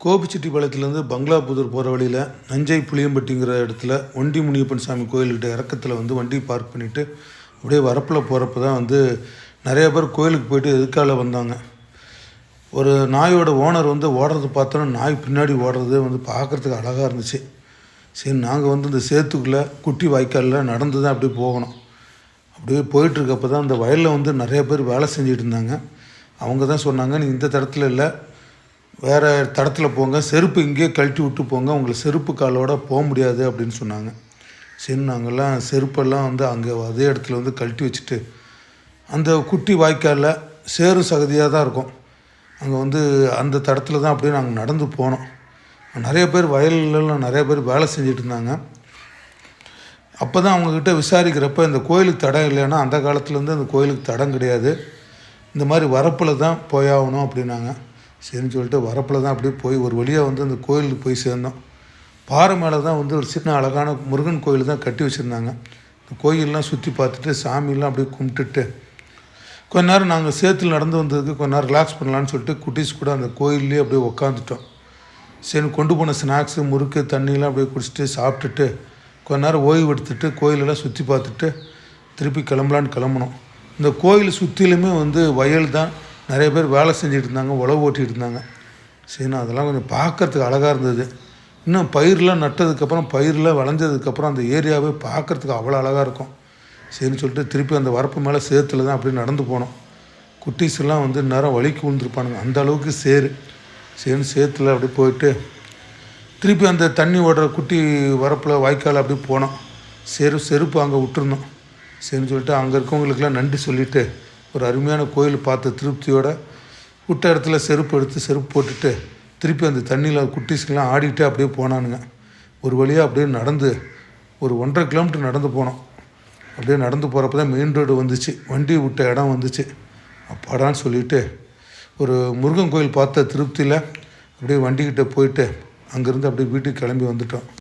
கோபிச்செட்டிப்பாளையத்துலேருந்து பங்களாபுதூர் போகிற வழியில் நஞ்சை புளியம்பட்டிங்கிற இடத்துல ஒண்டி முனியப்பன் சாமி கோயில்கிட்ட இறக்கத்தில் வந்து வண்டி பார்க் பண்ணிவிட்டு அப்படியே வரப்பில் போகிறப்ப தான் வந்து நிறைய பேர் கோயிலுக்கு போயிட்டு எதுக்கால வந்தாங்க. ஒரு நாயோட ஓனர் வந்து ஓடுறது பார்த்தோன்னா நாய் பின்னாடி ஓடுறது வந்து பார்க்குறதுக்கு அழகாக இருந்துச்சு. சரி நாங்கள் வந்து இந்த சேத்துக்குள்ளே குட்டி வாய்க்காலில் நடந்து தான் அப்படியே போகணும். அப்படியே போயிட்டுருக்கப்போ தான் அந்த வயலில் வந்து நிறைய பேர் வேலை செஞ்சுட்டு இருந்தாங்க. அவங்க தான் சொன்னாங்க நீ இந்த தடத்தில் இல்லை வேறு தடத்தில் போங்க செருப்பு இங்கேயே கழட்டி விட்டு போங்க உங்களை செருப்பு காலோட போக முடியாது அப்படின்னு சொன்னாங்க. சரி நாங்கள்லாம் செருப்பெல்லாம் வந்து அங்கே அதே இடத்துல வந்து கழட்டி வச்சுட்டு அந்த குட்டி வாய்க்காலில் சேரும் சகதியாக தான் இருக்கும். அங்கே வந்து அந்த தடத்தில் தான் அப்படியே நாங்கள் நடந்து போனோம். நிறைய பேர் வயல்லாம் நிறைய பேர் வேலை செஞ்சுட்டு இருந்தாங்க. அப்போ தான் அவங்கக்கிட்ட விசாரிக்கிறப்ப இந்த கோயிலுக்கு தடம் இல்லைன்னா அந்த காலத்துலேருந்து அந்த கோயிலுக்கு தடம் கிடையாது. இந்த மாதிரி வரப்பில் தான் போயாகணும் அப்படின்னாங்க. சரின்னு சொல்லிட்டு வரப்பில் தான் அப்படியே போய் ஒரு வழியாக வந்து அந்த கோயிலுக்கு போய் சேர்ந்தோம். பாறை மேலே தான் வந்து ஒரு சின்ன அழகான முருகன் கோயில் தான் கட்டி வச்சுருந்தாங்க. இந்த கோயிலெலாம் சுற்றி பார்த்துட்டு சாமியெல்லாம் அப்படியே கும்பிட்டுட்டு கொஞ்ச நேரம் நாங்கள் சேத்துல நடந்து வந்ததுக்கு கொஞ்ச நேரம் ரிலாக்ஸ் பண்ணலான்னு சொல்லிட்டு குட்டீஸ் கூட அந்த கோயில்லேயே அப்படியே உக்காந்துட்டோம். சரி கொண்டு போன ஸ்நாக்ஸு முறுக்கு தண்ணியெலாம் அப்படியே குடிச்சிட்டு சாப்பிட்டுட்டு கொஞ்ச நேரம் ஓய்வு எடுத்துட்டு கோயிலெல்லாம் சுற்றி பார்த்துட்டு திருப்பி கிளம்பலான்னு கிளம்புனோம். இந்த கோயில் சுற்றிலுமே வந்து வயல் தான். நிறைய பேர் வேலை செஞ்சுட்டு இருந்தாங்க உழவு ஓட்டிகிட்டு இருந்தாங்க சரிண்ணா அதெல்லாம் கொஞ்சம் பார்க்கறதுக்கு அழகாக இருந்தது. இன்னும் பயிரெலாம் நட்டதுக்கப்புறம் பயிரெலாம் விளைஞ்சதுக்கப்புறம் அந்த ஏரியாவே பார்க்கறதுக்கு அவ்வளோ அழகாக இருக்கும். சரின்னு சொல்லிட்டு திருப்பி அந்த வரப்பு மேலே சேத்துல தான் அப்படியே நடந்து போனோம். குட்டீஸ்லாம் வந்து நேரம் வலிக்கு விழுந்துருப்பானுங்க. அந்த அளவுக்கு சேரு சரின்னு சேத்துல அப்படியே போயிட்டு திருப்பி அந்த தண்ணி ஓடுற குட்டி வரப்பில் வாய்க்கால் அப்படியே போனோம். செரு செருப்பு அங்கே விட்டுருந்தோம். சரின்னு சொல்லிட்டு அங்கே இருக்கவங்களுக்கெல்லாம் நன்றி சொல்லிவிட்டு ஒரு அருமையான கோயில் பார்த்த திருப்தியோட விட்ட இடத்துல செருப்பு எடுத்து செருப்பு போட்டுட்டு திருப்பி அந்த தண்ணியில் குட்டீஸ்க்கெல்லாம் ஆடிக்கிட்டே அப்படியே போனானுங்க. ஒரு வழியாக அப்படியே நடந்து ஒரு ஒன்றரை கிலோமீட்டர் நடந்து போனோம். அப்படியே நடந்து போகிறப்ப தான் மெயின் ரோடு வந்துச்சு. வண்டி விட்ட இடம் வந்துச்சு. அப்பாடான்னு சொல்லிட்டு ஒரு முருகன் கோயில் பார்த்த திருப்தியில் அப்படியே வண்டிக்கிட்ட போயிட்டு அங்கேருந்து அப்படியே வீட்டுக்கு கிளம்பி வந்துட்டோம்.